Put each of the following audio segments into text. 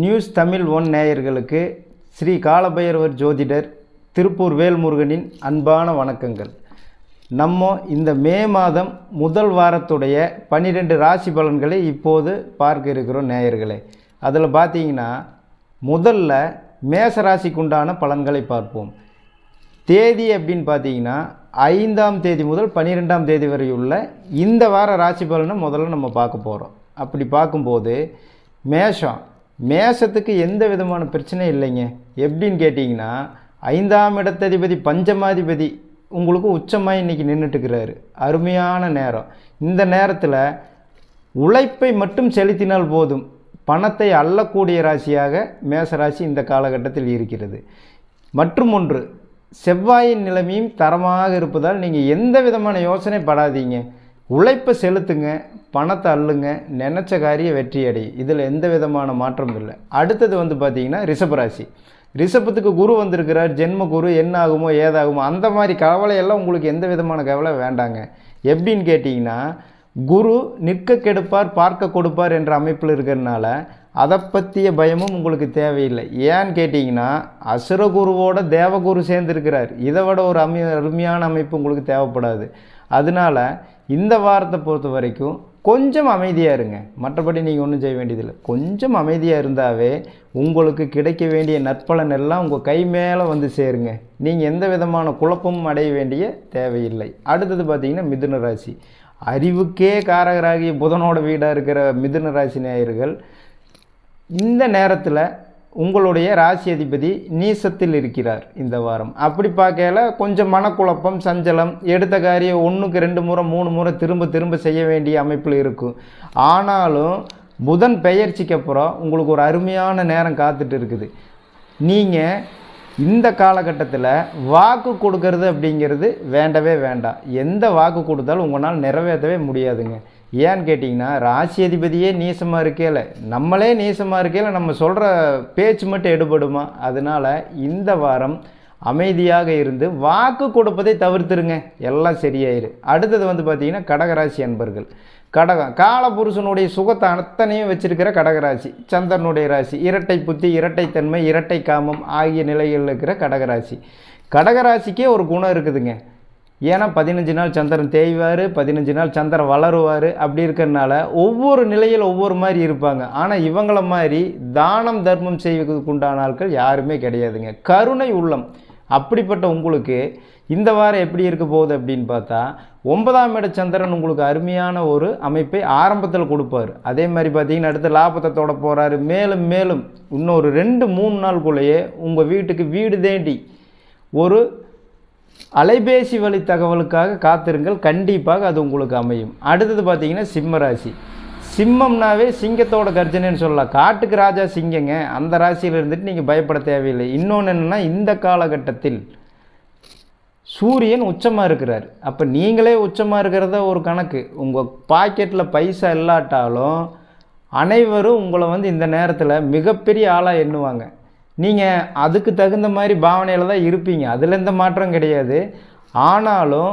News Tamil one நேயர்களுக்கு ஸ்ரீ காலபைரவர் ஜோதிடர் திருப்பூர் வேல்முருகனின் அன்பான வணக்கங்கள். நம்ம இந்த மே மாதம் முதல் வாரத்துடைய பன்னிரெண்டு ராசி பலன்களை இப்போது பார்க்க இருக்கிறோம் நேயர்களே. அதில் பார்த்தீங்கன்னா முதல்ல மேச ராசிக்குண்டான பலன்களை பார்ப்போம். தேதி அப்படின்னு பார்த்தீங்கன்னா ஐந்தாம் தேதி முதல் பன்னிரெண்டாம் தேதி வரை உள்ள இந்த வார ராசி பலனை முதல்ல நம்ம பார்க்க போகிறோம் அப்படி பார்க்கும்போது மேஷம் மேஷத்துக்கு எந்த விதமான பிரச்சனையும் இல்லைங்க. எப்படின்னு கேட்டிங்கன்னா ஐந்தாம் இடத்ததிபதி பஞ்சமாதிபதி உங்களுக்கு உச்சமாக இன்றைக்கி நின்றுட்டுக்கிறாரு அருமையான நேரம். இந்த நேரத்தில் உழைப்பை மட்டும் செலுத்தினால் போதும். பணத்தை அள்ளக்கூடிய ராசியாக மேசராசி இந்த காலகட்டத்தில் இருக்கிறது. மற்றும் ஒன்று செவ்வாயின் நிலைமையும் தரமாக இருப்பதால் நீங்கள் எந்த விதமான யோசனை படாதீங்க. உழைப்பை செலுத்துங்க. பணத்தை அள்ளுங்க நினச்ச காரிய வெற்றி அடையும் இதில் எந்த விதமான மாற்றமும் இல்லை. அடுத்தது வந்து பார்த்தீங்கன்னா ரிஷபராசி ரிஷபத்துக்கு குரு வந்திருக்கிறார் ஜென்ம குரு என்ன ஆகுமோ ஏதாகுமோ அந்த மாதிரி கவலையெல்லாம் உங்களுக்கு எந்த விதமான கவலை வேண்டாங்க. எப்படின்னு கேட்டிங்கன்னா குரு நிற்க கெடுப்பார் பார்க்க கொடுப்பார் என்ற அமைப்பில் இருக்கிறதுனால அதை பற்றிய பயமும் உங்களுக்கு தேவையில்லை. ஏன்னு கேட்டிங்கன்னா அசுரகுருவோட தேவகுரு சேர்ந்துருக்கிறார். இதை விட ஒரு அமி அருமையான அமைப்பு உங்களுக்கு தேவைப்படாது. அதனால இந்த வாரத்தை பொறுத்த வரைக்கும் கொஞ்சம் அமைதியாக இருங்க. மற்றபடி நீங்கள் ஒன்றும் செய்ய வேண்டியதில்லை. கொஞ்சம் அமைதியாக இருந்தாவே உங்களுக்கு கிடைக்க வேண்டிய நற்பலன் எல்லாம் உங்கள் கை மேலே வந்து சேருங்க. நீங்கள் எந்த விதமான குழப்பமும் அடைய வேண்டிய தேவையில்லை. அடுத்தது பார்த்தீங்கன்னா மிதுன ராசி. அறிவுக்கே காரகராகிய புதனோட வீடாக இருக்கிற மிதுன ராசி நேயர்கள் இந்த நேரத்தில் உங்களுடைய ராசி அதிபதி நீசத்தில் இருக்கிறார் இந்த வாரம். அப்படி பார்க்கல கொஞ்சம் மனக்குழப்பம் சஞ்சலம் எடுத்த காரியம் ஒன்றுக்கு ரெண்டு முறை மூணு முறை திரும்ப திரும்ப செய்ய வேண்டிய அமைப்பில் இருக்கும். ஆனாலும் புதன் பெயர்ச்சிக்கு அப்புறம் உங்களுக்கு ஒரு அருமையான நேரம் காத்துட்டு இருக்குது. நீங்கள் இந்த காலகட்டத்தில் வாக்கு கொடுக்கறது அப்படிங்கிறது வேண்டவே வேண்டாம். எந்த வாக்கு கொடுத்தாலும் உங்களால் நிறைவேற்றவே முடியாதுங்க. ஏன்னு கேட்டிங்கன்னா ராசி அதிபதியே நீசமாக இருக்கையில் நம்மளே நீசமாக இருக்கையில் நம்ம சொல்கிற பேச்சு மட்டும் எடுபடுமா? அதனால் இந்த வாரம் அமைதியாக இருந்து வாக்கு கொடுப்பதை தவிர்த்துருங்க. எல்லாம் சரியாயிரு. அடுத்தது வந்து பார்த்திங்கன்னா கடகராசி அன்பர்கள். கடகம் காலபுருஷனுடைய சுகத்தை அத்தனையும் வச்சிருக்கிற கடகராசி. சந்திரனுடைய ராசி இரட்டை புத்தி இரட்டைத்தன்மை இரட்டை காமம் ஆகிய நிலைகளில் இருக்கிற கடகராசி. கடகராசிக்கே ஒரு குணம் இருக்குதுங்க. ஏன்னா பதினஞ்சு நாள் சந்திரன் தேய்வார் பதினஞ்சு நாள் சந்திரன் வளருவார் அப்படி இருக்கிறனால ஒவ்வொரு நிலையில் ஒவ்வொரு மாதிரி இருப்பாங்க. ஆனால் இவங்கள மாதிரி தானம் தர்மம் செய்வதற்கு உண்டான ஆட்கள் யாருமே கிடையாதுங்க. கருணை உள்ளம். அப்படிப்பட்ட உங்களுக்கு இந்த வாரம் எப்படி இருக்க போகுது அப்படின்னு பார்த்தா ஒன்பதாம் இட சந்திரன் உங்களுக்கு அருமையான ஒரு அமைப்பை ஆரம்பத்தில் கொடுப்பார். அதே மாதிரி பார்த்தீங்கன்னா அடுத்து லாபத்தை போகிறாரு மேலும் மேலும் இன்னொரு ரெண்டு மூணு நாளுக்குள்ளேயே உங்கள் வீட்டுக்கு வீடு தேண்டி ஒரு அலைபேசி வழி தகவலுக்காக காத்திருங்கள். கண்டிப்பாக அது உங்களுக்கு அமையும். அடுத்தது பார்த்தீங்கன்னா சிம்ம ராசி சிம்மம்னாவே சிங்கத்தோட கர்ஜனைன்னு சொல்லலாம். காட்டுக்கு ராஜா சிங்கங்க. அந்த ராசியில் இருந்துட்டு நீங்கள் பயப்பட தேவையில்லை. இன்னொன்று என்னென்னா இந்த காலகட்டத்தில் சூரியன் உச்சமாக இருக்கிறார். அப்போ நீங்களே உச்சமாக இருக்கிறத ஒரு கணக்கு. உங்கள் பாக்கெட்டில் பைசா இல்லாட்டாலும் அனைவரும் உங்களை வந்து இந்த நேரத்தில் மிகப்பெரிய ஆளாக எண்ணுவாங்க. நீங்கள் அதுக்கு தகுந்த மாதிரி பாவனையில் தான் இருப்பீங்க. அதில் எந்த மாற்றம் கிடையாது. ஆனாலும்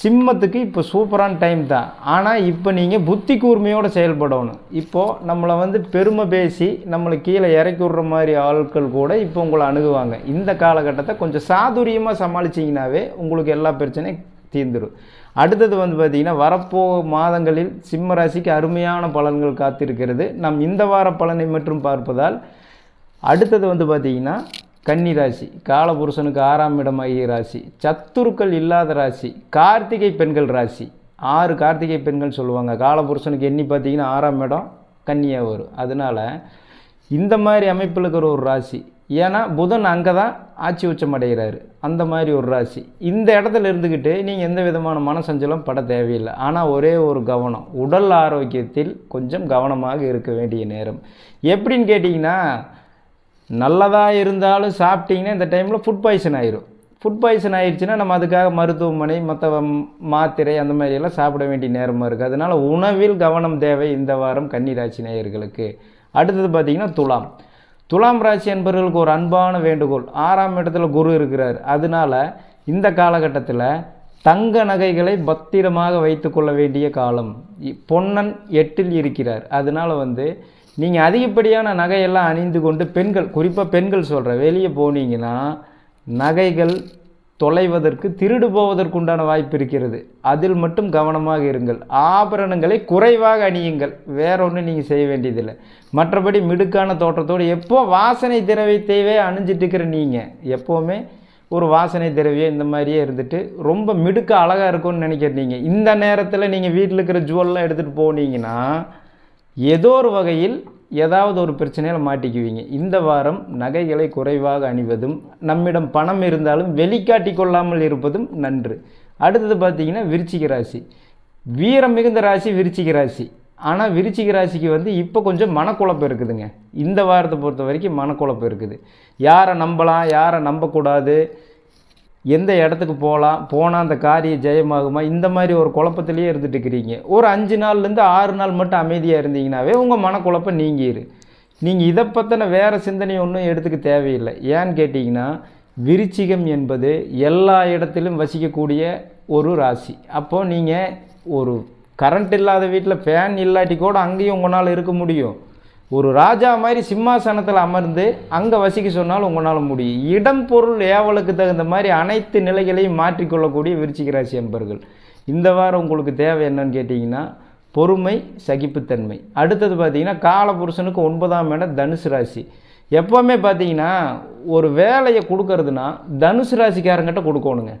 சிம்மத்துக்கு இப்போ சூப்பரான டைம் தான். ஆனால் இப்போ நீங்கள் புத்தி கூர்மையோடு செயல்படணும். இப்போது நம்மளை வந்து பெருமை பேசி நம்மளை கீழே இறக்கி விட்ற மாதிரி ஆட்கள் கூட இப்போ உங்களை அணுகுவாங்க. இந்த காலகட்டத்தை கொஞ்சம் சாதுரியமாக சமாளிச்சிங்கனாவே உங்களுக்கு எல்லா பிரச்சனையும் தீர்ந்துடும் அடுத்தது வந்து பார்த்திங்கன்னா வரப்போ மாதங்களில் சிம்ம ராசிக்கு அருமையான பலன்கள் காத்திருக்கிறது. நம் இந்த வார பலனை மட்டும் பார்ப்பதால் அடுத்தது வந்து பார்த்திங்கன்னா கன்னி ராசி. காலபுருஷனுக்கு ஆறாம் இடம் ஆகிய ராசி. சத்துருக்கள் இல்லாத ராசி. கார்த்திகை பெண்கள் ராசி. ஆறு கார்த்திகை பெண்கள் சொல்லுவாங்க. காலபுருஷனுக்கு எண்ணி பார்த்தீங்கன்னா ஆறாம் இடம் கன்னியாக வரும். அதனால் இந்த மாதிரி அமைப்பில் இருக்கிற ஒரு ராசி. ஏன்னா புதன் அங்கே தான் ஆட்சி உச்சம் அடைகிறாரு. அந்த மாதிரி ஒரு ராசி. இந்த இடத்துல இருந்துக்கிட்டு நீங்கள் எந்த விதமான மனசஞ்சலம் பட தேவையில்லை. ஆனால் ஒரே ஒரு கவனம். உடல் ஆரோக்கியத்தில் கொஞ்சம் கவனமாக இருக்க வேண்டிய நேரம். எப்படின்னு கேட்டிங்கன்னா நல்லதாக இருந்தாலும் சாப்பிட்டீங்கன்னா இந்த டைமில் ஃபுட் பாய்சன் ஆயிரும். ஃபுட் பாய்சன் ஆயிடுச்சுன்னா நம்ம அதுக்காக மருத்துவமனை மற்ற மாத்திரை அந்த மாதிரியெல்லாம் சாப்பிட வேண்டிய நேரமாக இருக்குது அதனால் உணவில் கவனம் தேவை இந்த வாரம் கன்னிராசி நேயர்களுக்கு. அடுத்தது பார்த்திங்கன்னா துலாம். துலாம் ராசி என்பவர்களுக்கு ஒரு அன்பான வேண்டுகோள். ஆறாம் இடத்துல குரு இருக்கிறார். அதனால் இந்த காலகட்டத்தில் தங்க நகைகளை பத்திரமாக வைத்துக்கொள்ள வேண்டிய காலம். இ- பொன்னன் எட்டில் இருக்கிறார். அதனால் வந்து நீங்கள் அதிகப்படியான நகையெல்லாம் அணிந்து கொண்டு பெண்கள் குறிப்பாக பெண்கள் சொல்கிற வெளியே போனீங்கன்னா நகைகள் தொலைவதற்கு திருடு போவதற்குண்டான வாய்ப்பு இருக்கிறது. அதில் மட்டும் கவனமாக இருங்கள். ஆபரணங்களை குறைவாக அணியுங்கள். வேற ஒன்றும் நீங்கள் செய்ய வேண்டியதில்லை. மற்றபடி மிடுக்கான தோற்றத்தோடு எப்போ வாசனை திரவியத்தையே அணிஞ்சிட்டு இருக்கிற நீங்கள் எப்போவுமே ஒரு வாசனை திரவியம் இந்த மாதிரியே இருந்துட்டு ரொம்ப மிடுக்க அழகாக இருக்கும்னு நினைக்கிறீங்க இந்த நேரத்தில் நீங்கள் வீட்டில் இருக்கிற ஜுவல்லாம் எடுத்துகிட்டு போனீங்கன்னா ஏதோ ஒரு வகையில் ஏதாவது ஒரு பிரச்சனையில் மாட்டிக்குவீங்க. இந்த வாரம் நகைகளை குறைவாக அணிவதும் நம்மிடம் பணம் இருந்தாலும் வெளிக்காட்டி கொள்ளாமல் இருப்பதும் நன்று. அடுத்தது பார்த்தீங்கன்னா விருச்சிக ராசி. வீரம் மிகுந்த ராசி விருச்சிக ராசி. ஆனால் விருச்சிக ராசிக்கு வந்து இப்போ கொஞ்சம் மனக்குழப்பம் இருக்குதுங்க. இந்த வாரத்தை பொறுத்த வரைக்கும் மனக்குழப்பம் இருக்குது. யாரை நம்பலாம் யாரை நம்பக்கூடாது எந்த இடத்துக்கு போகலாம் போனால் அந்த காரியம் ஜெயமாகுமா? இந்த மாதிரி ஒரு குழப்பத்திலேயே இருந்துட்டு இருக்கிறீங்க. ஒரு அஞ்சு நாள்லேருந்து ஆறு நாள் மட்டும் அமைதியாக இருந்தீங்கன்னாவே உங்கள் மனக்குழப்பம் நீங்கிரு நீங்கள் இதை பற்றின வேறு சிந்தனை ஒன்றும் எடுத்துக்க தேவையில்லை. ஏன்னு கேட்டிங்கன்னா விருச்சிகம் என்பது எல்லா இடத்திலும் வசிக்கக்கூடிய ஒரு ராசி. அப்போது நீங்கள் ஒரு கரண்ட் இல்லாத வீட்டில் ஃபேன் இல்லாட்டி கூட அங்கேயும் உங்களால் இருக்க முடியும். ஒரு ராஜா மாதிரி சிம்மாசனத்தில் அமர்ந்து அங்கே வசிக்க சொன்னாலும் உங்களால் முடியும். இடம் பொருள் ஏவலுக்கு தகுந்த மாதிரி அனைத்து நிலைகளையும் மாற்றிக்கொள்ளக்கூடிய விருச்சிக ராசி அன்பர்கள். இந்த வாரம் உங்களுக்கு தேவை என்னன்னு கேட்டிங்கன்னா பொறுமை சகிப்புத்தன்மை. அடுத்தது பார்த்தீங்கன்னா காலபுருஷனுக்கு ஒன்பதாம் இடம் தனுசு ராசி. எப்போவுமே பார்த்தீங்கன்னா ஒரு வேலையை கொடுக்கறதுனா தனுசு ராசிக்காரங்கிட்ட கொடுக்கணுங்க.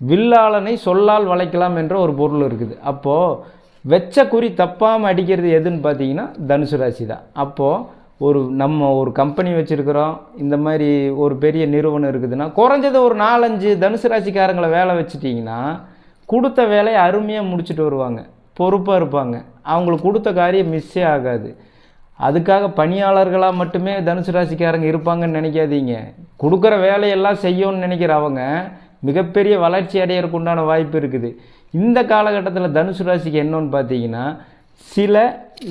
வில்லாளனை சொல்லால் வளைக்கலாம் என்ற ஒரு பொருள் இருக்குது. அப்போது வெச்ச குறி தப்பாமல் அடிக்கிறது எதுன்னு பார்த்தீங்கன்னா தனுசு ராசி தான். அப்போது ஒரு நம்ம ஒரு கம்பெனி வச்சுருக்கிறோம் இந்த மாதிரி ஒரு பெரிய நிறுவனம் இருக்குதுன்னா குறைஞ்சது ஒரு நாலஞ்சு தனுசு ராசிக்காரங்களை வேலை வச்சுட்டிங்கன்னா கொடுத்த வேலையை அருமையாக முடிச்சுட்டு வருவாங்க பொறுப்பாக இருப்பாங்க. அவங்களுக்கு கொடுத்த காரியம் மிஸ்ஸே ஆகாது. அதுக்காக பணியாளர்களாக மட்டுமே தனுசு ராசிக்காரங்க இருப்பாங்கன்னு நினைக்காதீங்க. கொடுக்குற வேலையெல்லாம் செய்யணும்னு நினைக்கிற அவங்க மிகப்பெரிய வளர்ச்சி அடையறதுக்கு உண்டான வாய்ப்பு இருக்குது. இந்த காலகட்டத்தில் தனுசு ராசிக்கு என்னன்னு பார்த்தீங்கன்னா சில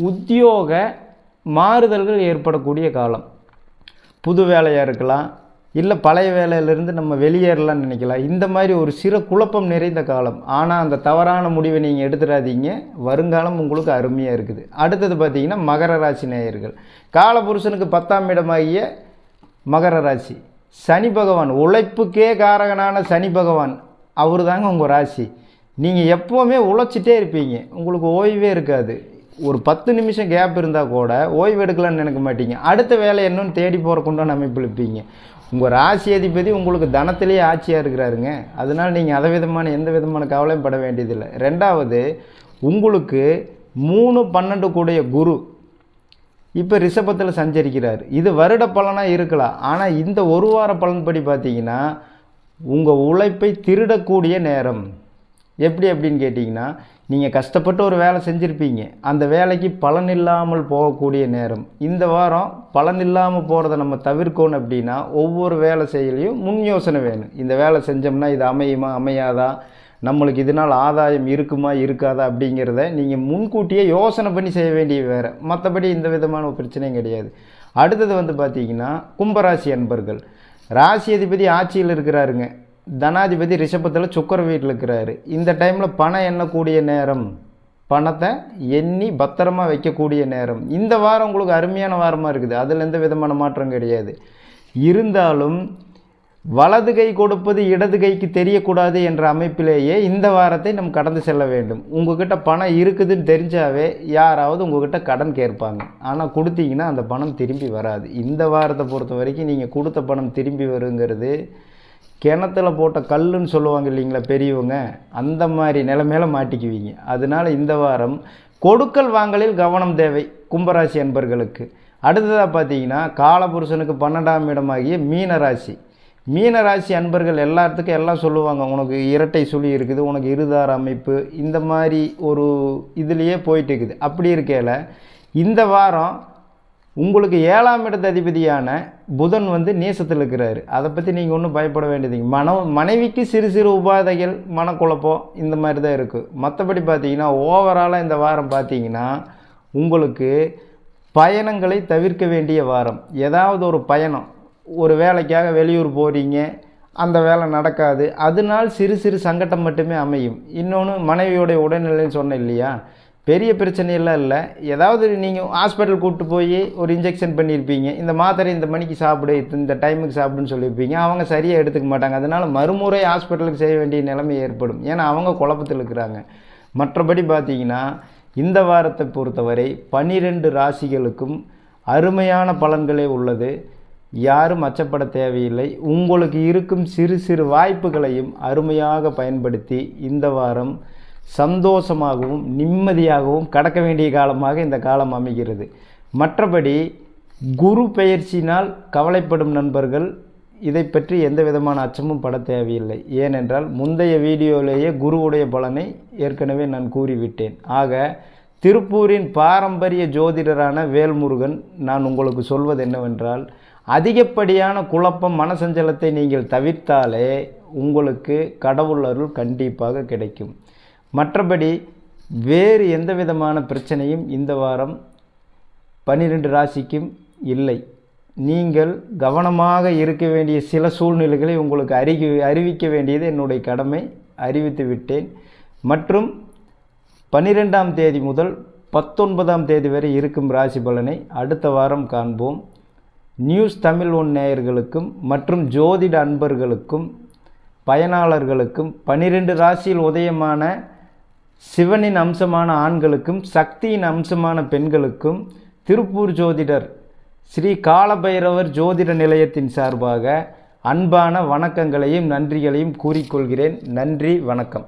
உத்தியோக மாறுதல்கள் ஏற்படக்கூடிய காலம். புது வேலையாக இருக்கலாம் இல்லை பழைய வேலையிலேருந்து நம்ம வெளியேறலாம்னு நினைக்கலாம். இந்த மாதிரி ஒரு சிறு குழப்பம் நிறைந்த காலம். ஆனால் அந்த தவறான முடிவை நீங்கள் எடுத்துடாதீங்க. வருங்காலம் உங்களுக்கு அருமையாக இருக்குது. அடுத்தது பார்த்திங்கன்னா மகர ராசி நேயர்கள். காலபுருஷனுக்கு பத்தாம் இடமாகிய மகர ராசி. சனி பகவான் உழைப்புக்கே காரகனான சனி பகவான். அவர் தாங்க உங்கள் ராசி. நீங்கள் எப்போவுமே உழைச்சிட்டே இருப்பீங்க. உங்களுக்கு ஓய்வே இருக்காது. ஒரு பத்து நிமிஷம் கேப் இருந்தால் கூட ஓய்வு எடுக்கலாம்னு நினைக்க மாட்டீங்க. அடுத்த வேலை என்னன்னு தேடி போகிறக்குண்டான அமைப்பு இருப்பீங்க. உங்கள் ராசி அதிபதி உங்களுக்கு தனத்திலேயே ஆட்சியாக இருக்கிறாருங்க. அதனால் நீங்கள் அதை விதமான எந்த விதமான கவலையும் பட வேண்டியதில்லை. ரெண்டாவது உங்களுக்கு மூணு பன்னெண்டு கூடிய குரு இப்போ ரிஷபத்தில் சஞ்சரிக்கிறார். இது வருட பலனாக இருக்கலாம். ஆனால் இந்த ஒரு வார பலன்படி பார்த்தீங்கன்னா உங்கள் உழைப்பை திருடக்கூடிய நேரம். எப்படி அப்படின்னு கேட்டிங்கன்னா நீங்கள் கஷ்டப்பட்டு ஒரு வேலை செஞ்சுருப்பீங்க. அந்த வேலைக்கு பலன் இல்லாமல் போகக்கூடிய நேரம். இந்த வாரம் பலன் இல்லாமல் போகிறத நம்ம தவிர்க்கணும் அப்படின்னா ஒவ்வொரு வேலை செய்யலையும் முன் யோசனை வேணும். இந்த வேலை செஞ்சோம்னா இது அமையுமா அமையாதா? நம்மளுக்கு இதனால் ஆதாயம் இருக்குமா இருக்காதா அப்படிங்கிறத நீங்கள் முன்கூட்டியே யோசனை பண்ணி செய்ய வேண்டிய வேறு. மற்றபடி இந்த விதமான ஒரு பிரச்சனையும் கிடையாது. அடுத்தது வந்து பார்த்தீங்கன்னா கும்பராசி அன்பர்கள். ராசி அதிபதி ஆட்சியில் இருக்கிறாருங்க. தனாதிபதி ரிஷபத்தில் சுக்கர வீட்டில் இருக்கிறாரு. இந்த டைமில் பணம் எண்ணக்கூடிய நேரம் பணத்தை எண்ணி பத்திரமா வைக்கக்கூடிய நேரம். இந்த வாரம் உங்களுக்கு அருமையான வாரமாக இருக்குது. அதில் எந்த விதமான மாற்றம் கிடையாது. இருந்தாலும் வலது கை கொடுப்பது இடது கைக்கு தெரியக்கூடாது என்ற அமைப்பிலேயே இந்த வாரத்தை நம்ம கடந்து செல்ல வேண்டும். உங்ககிட்ட பணம் இருக்குதுன்னு தெரிஞ்சாவே யாராவது உங்ககிட்ட கடன் கேட்பாங்க. ஆனால் கொடுத்தீங்கன்னா அந்த பணம் திரும்பி வராது. இந்த வாரத்தை பொறுத்த வரைக்கும் நீங்கள் கொடுத்த பணம் திரும்பி வருங்கிறது கிணத்துல போட்ட கல்லுன்னு சொல்லுவாங்க இல்லைங்களா பெரியவங்க அந்த மாதிரி நிலைமையில மாட்டிக்குவீங்க. அதனால் இந்த வாரம் கொடுக்கல் வாங்கலில் கவனம் தேவை கும்பராசி அன்பர்களுக்கு. அடுத்ததாக பார்த்தீங்கன்னா காலபுருஷனுக்கு பன்னெண்டாம் இடமாகிய மீனராசி. மீனராசி அன்பர்கள் எல்லாத்துக்கும் எல்லாம் சொல்லுவாங்க உனக்கு இரட்டை சுழி இருக்குது உனக்கு இருதார அமைப்பு இந்த மாதிரி ஒரு இதுலேயே போயிட்டு இருக்குது. அப்படி இருக்கையில் இந்த வாரம் உங்களுக்கு ஏழாம் இடத்து அதிபதியான புதன் வந்து நேசத்தில் இருக்கிறாரு. அதை பற்றி நீங்கள் ஒன்றும் பயப்பட வேண்டியதுங்க மன மனைவிக்கு சிறு சிறு உபாதைகள் மனக்குழப்பம் இந்த மாதிரி தான் இருக்குது மற்றபடி பார்த்தீங்கன்னா ஓவராலாக இந்த வாரம் பார்த்தீங்கன்னா உங்களுக்கு பயணங்களை தவிர்க்க வேண்டிய வாரம். ஏதாவது ஒரு பயணம். ஒரு வேலைக்காக வெளியூர் போகிறீங்க அந்த வேலை நடக்காது. அதனால் சிறு சிறு சங்கடம் மட்டுமே அமையும். இன்னொன்று மனைவியோடைய உடல்நிலைன்னு சொன்னேன் இல்லையா? பெரிய பிரச்சனையெல்லாம் இல்லை. ஏதாவது நீங்கள் ஹாஸ்பிட்டல் கூப்பிட்டு போய் ஒரு இன்ஜெக்ஷன் பண்ணியிருப்பீங்க இந்த மாத்திரை இந்த மணிக்கு சாப்பிடு இந்த டைமுக்கு சாப்பிடுன்னு சொல்லியிருப்பீங்க அவங்க சரியாக எடுத்துக்க மாட்டாங்க. அதனால் மறுமுறை ஹாஸ்பிட்டலுக்கு செய்ய வேண்டிய நிலைமை ஏற்படும். ஏன்னா அவங்க குழப்பத்தில் இருக்கிறாங்க. மற்றபடி பார்த்தீங்கன்னா இந்த வாரத்தை பொறுத்தவரை பன்னிரெண்டு ராசிகளுக்கும் அருமையான பலன்களே உள்ளது. யாரும் அச்சப்பட தேவையில்லை. உங்களுக்கு இருக்கும் சிறு சிறு வாய்ப்புகளையும் அருமையாக பயன்படுத்தி இந்த வாரம் சந்தோஷமாகவும் நிம்மதியாகவும் கடக்க வேண்டிய காலமாக இந்த காலம் அமைகிறது. மற்றபடி குரு பெயர்ச்சினால் கவலைப்படும் நண்பர்கள் இதை பற்றி எந்த விதமான அச்சமும் பட தேவையில்லை. ஏனென்றால் முந்தைய வீடியோவிலேயே குருவுடைய பலனை ஏற்கனவே நான் கூறிவிட்டேன். ஆக திருப்பூரின் பாரம்பரிய ஜோதிடரான வேல்முருகன் நான் உங்களுக்கு சொல்வது என்னவென்றால் அதிகப்படியான குழப்பம் மனசஞ்சலத்தை நீங்கள் தவிர்த்தாலே உங்களுக்கு கடவுள் அருள் கண்டிப்பாக கிடைக்கும். மற்றபடி வேறு எந்த விதமான பிரச்சனையும் இந்த வாரம் பன்னிரெண்டு ராசிக்கும் இல்லை. நீங்கள் கவனமாக இருக்க வேண்டிய சில சூழ்நிலைகளை உங்களுக்கு அறிவி அறிவிக்க வேண்டியது என்னுடைய கடமை. அறிவித்து விட்டேன். மற்றும் பன்னிரெண்டாம் தேதி முதல் பத்தொன்பதாம் தேதி வரை இருக்கும் ராசி பலனை அடுத்த வாரம் காண்போம். நியூஸ் தமிழ் ஒன் நேயர்களுக்கும் மற்றும் ஜோதிட அன்பர்களுக்கும் பயனாளர்களுக்கும் பன்னிரெண்டு ராசியில் உதயமான சிவனின் அம்சமான ஆண்களுக்கும் சக்தியின் அம்சமான பெண்களுக்கும் திருப்பூர் ஜோதிடர் ஸ்ரீ காலபைரவர் ஜோதிட நிலையத்தின் சார்பாக அன்பான வணக்கங்களையும் நன்றிகளையும் கூறிக்கொள்கிறேன். நன்றி வணக்கம்.